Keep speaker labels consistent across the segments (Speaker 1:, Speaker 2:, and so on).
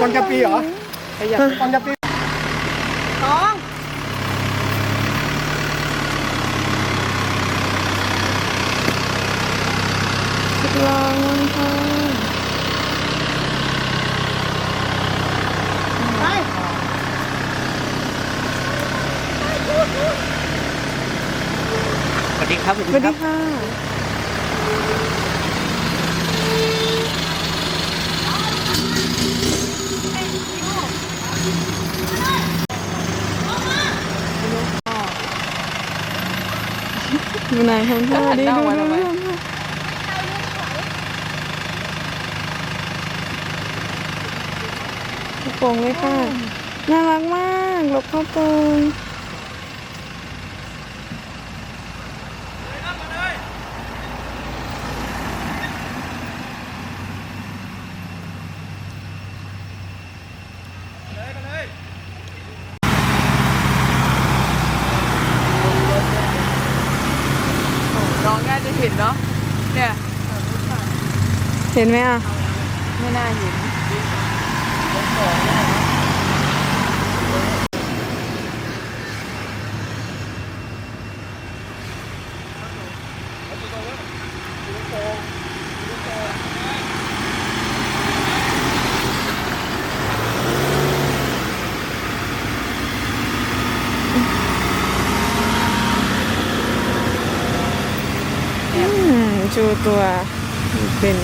Speaker 1: คนจะปีเหรอคนจะปี
Speaker 2: น้อง
Speaker 3: ลองมันค่ะ
Speaker 2: ไป
Speaker 4: สวัสดีครับ
Speaker 3: สวัสดีค่ะอ ยู่ไหนทำท่าดิดูดูดูกระโปรงเลยค่ะ น่ารักมาก หลบเข้าโปรง
Speaker 2: น้องน่าจะ เห็นเนาะเนี่ย
Speaker 3: เห็นไหมอะ
Speaker 2: ไม่น่าเห็น
Speaker 3: อื มชูตัวเป็น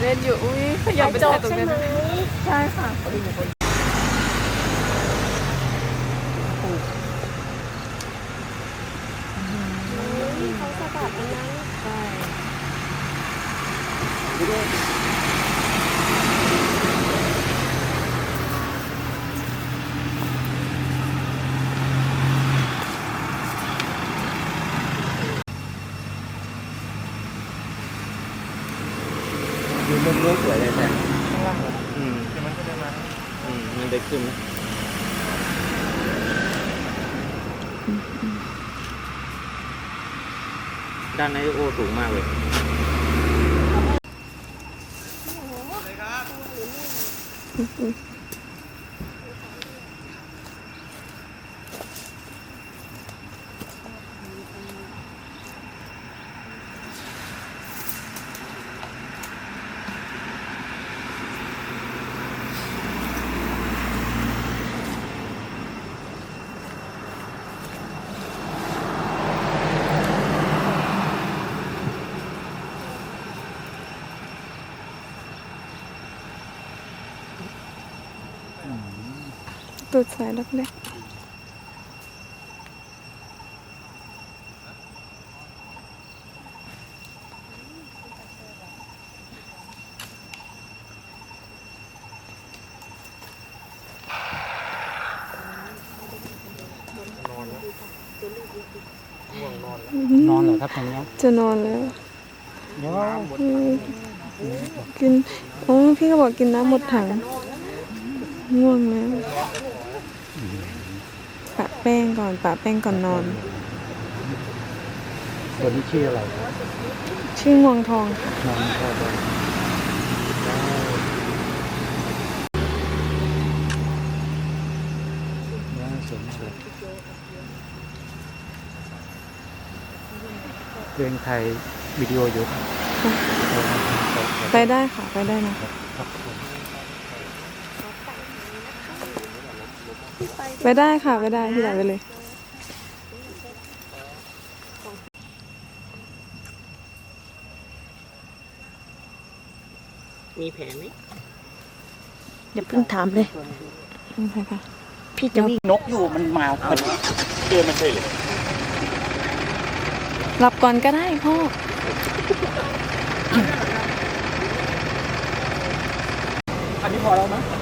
Speaker 2: เล่นอยู่ อุ้ยขยับไปถ่ายตรงนี้นใช่ค่ะ
Speaker 4: ดูมุมนู้นส วยเลยแซมอืมอืมมันได้ขึ้นนะด้านในโอสูงมากเลย 嗯嗯
Speaker 3: ตูดสายลักเล็ก
Speaker 1: นอนเหรอครับตรงนี้
Speaker 3: จะนอนแล้ว
Speaker 1: เดี๋ยว
Speaker 3: อืมกิน โอ้พี่ก็บอกกินน้ำหมดถังง่วงแล้ว ปะแป้งก่อนปะแป้งก่อนนอน
Speaker 1: ตัวนี้ชื่ออะไร
Speaker 3: ชื่อม่วงทองค่ะ
Speaker 1: นอนก็ได้น่าสนใจเพลงไทยวิดีโออยู่
Speaker 3: ไปได้ค่ะ ไปได้นะ
Speaker 1: ครับผม
Speaker 3: ไปได้ค่ะไปได้พี่ไหนไปเลย
Speaker 4: มีแผลไหม
Speaker 2: อย่าเพิ่งถามเลย
Speaker 3: โอเคค่ะ
Speaker 2: พี่จะวิ่ง
Speaker 4: นกอยู่มันมาพอดีเดินมาเฉยเลย
Speaker 3: หลับก่อนก็ได้พ่อ
Speaker 1: อันนี้พอแล้วมั้ย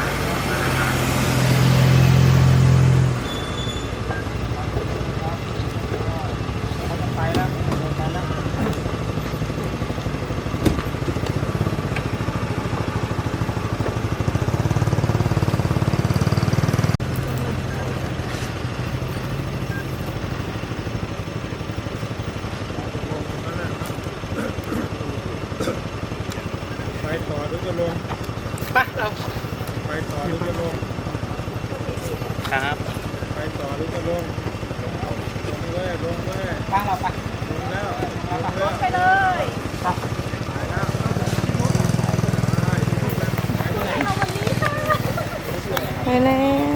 Speaker 1: ไปแล้วไปแล้ว
Speaker 5: ไปต่อหรือจะลง
Speaker 4: ครับ
Speaker 5: ไปต่อหรือจะลงลงเลยลงเลยบ้างเราไปลงแล้วลง
Speaker 2: ไปเลย
Speaker 3: ไปแล้ว